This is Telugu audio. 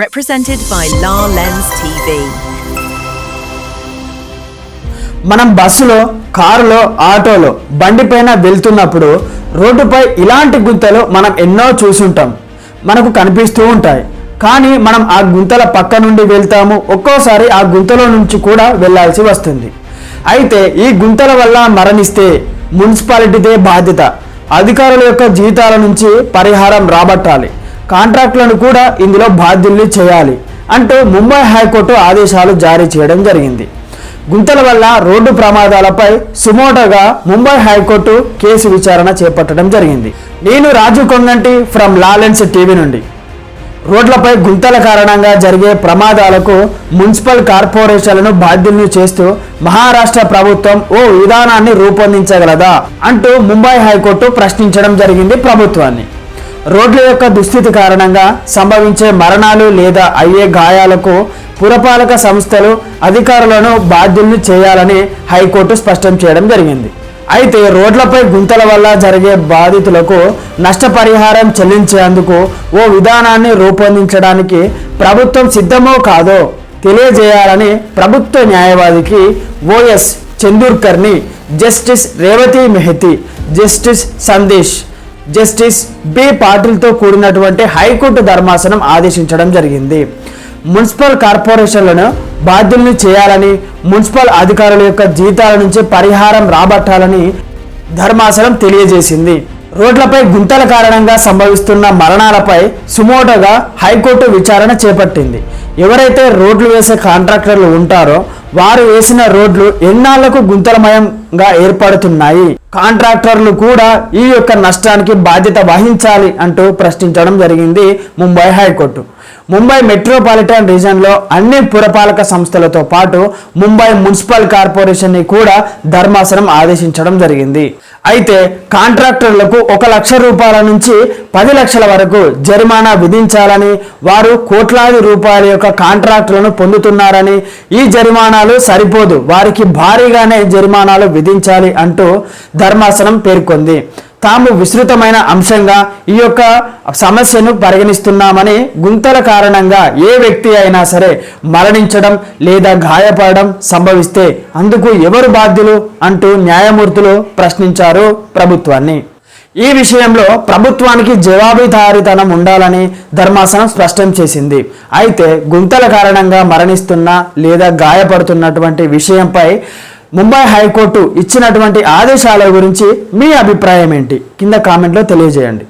Represented by La Lens TV. మనం బస్సులో కారులో ఆటోలో బండిపైన వెళ్తున్నప్పుడు రోడ్డుపై ఇలాంటి గుంతలు మనం ఎన్నో చూసుంటాం. మనకు కనిపిస్తూ ఉంటాయి. కానీ మనం ఆ గుంతల పక్క నుండి వెళ్తాము. ఒక్కోసారి ఆ గుంతలో నుంచి కూడా వెళ్ళాల్సి వస్తుంది. అయితే ఈ గుంతల వల్ల మరణిస్తే మున్సిపాలిటీదే బాధ్యత. అధికారుల యొక్క జీతాల నుంచి పరిహారం రాబట్టాలి. కాంట్రాక్టులను కూడా ఇందులో బాధ్యుల్ని చేయాలి అంటూ ముంబై హైకోర్టు ఆదేశాలు జారీ చేయడం జరిగింది. గుంతల వల్ల రోడ్డు ప్రమాదాలపై సుమోటోగా ముంబై హైకోర్టు కేసు విచారణ చేపట్టడం జరిగింది. నేను రాజు కొంగంటి ఫ్రమ్ లాలెన్స్ టీవీ నుండి. రోడ్లపై గుంతల కారణంగా జరిగే ప్రమాదాలకు మున్సిపల్ కార్పొరేషన్లను బాధ్యులను చేస్తూ మహారాష్ట్ర ప్రభుత్వం ఓ విధానాన్ని రూపొందించగలదా అంటూ ముంబై హైకోర్టు ప్రశ్నించడం జరిగింది ప్రభుత్వాన్ని. రోడ్ల యొక్క దుస్థితి కారణంగా సంభవించే మరణాలు లేదా అయ్యే గాయాలకు పురపాలక సంస్థలు అధికారులను బాధ్యుల్ని చేయాలని హైకోర్టు స్పష్టం చేయడం జరిగింది. అయితే రోడ్లపై గుంతల వల్ల జరిగే బాధితులకు నష్టపరిహారం చెల్లించేందుకు ఓ విధానాన్ని రూపొందించడానికి ప్రభుత్వం సిద్ధమో కాదో తెలియజేయాలని ప్రభుత్వ న్యాయవాదికి OS చందూర్కర్ని justice Revathi Mohite justice Sandesh justice B పాటిల్తో కూడినటువంటి హైకోర్టు ధర్మాసనం ఆదేశించడం జరిగింది. మున్సిపల్ కార్పొరేషన్లను బాధ్యుల్ని చేయాలని మున్సిపల్ అధికారుల యొక్క జీతాల నుంచి పరిహారం రాబట్టాలని ధర్మాసనం తెలియజేసింది. రోడ్లపై గుంతల కారణంగా సంభవిస్తున్న మరణాలపై సుమోటోగా హైకోర్టు విచారణ చేపట్టింది. ఎవరైతే రోడ్లు వేసే కాంట్రాక్టర్లు ఉంటారో వారు వేసిన రోడ్లు ఎన్నాళ్ళకు గుంతలమయంగా ఏర్పడుతున్నాయి. కాంట్రాక్టర్లు కూడా ఈ యొక్క నష్టానికి బాధ్యత వహించాలి అంటూ ప్రశ్నించడం జరిగింది Mumbai high court. Mumbai metropolitan రీజన్లో అన్ని పురపాలక సంస్థలతో పాటు ముంబై మున్సిపల్ కార్పొరేషన్ని కూడా ధర్మాసనం ఆదేశించడం జరిగింది. అయితే కాంట్రాక్టర్లకు ఒక లక్ష రూపాయల నుంచి పది లక్షల వరకు జరిమానా విధించాలని వారు కోట్లాది రూపాయల యొక్క కాంట్రాక్టులను పొందుతున్నారని ఈ జరిమానాలు సరిపోదు వారికి భారీగానే జరిమానాలు విధించాలి అంటూ ధర్మాసనం పేర్కొంది. తాము విస్తృతమైన అంశంగా ఈ యొక్క సమస్యను పరిగణిస్తున్నామని గుంతల కారణంగా ఏ వ్యక్తి అయినా సరే మరణించడం లేదా గాయపడడం సంభవిస్తే అందుకు ఎవరు బాధ్యులు అంటూ న్యాయమూర్తులు ప్రశ్నించారు ప్రభుత్వాన్ని. ఈ విషయంలో ప్రభుత్వానికి జవాబుదారితనం ఉండాలని ధర్మాసనం స్పష్టం చేసింది. అయితే గుంతల కారణంగా మరణిస్తున్న లేదా గాయపడుతున్నటువంటి విషయంపై ముంబై హైకోర్టు ఇచ్చినటువంటి ఆదేశాల గురించి మీ అభిప్రాయం ఏంటి? కింద కామెంట్లో తెలియజేయండి.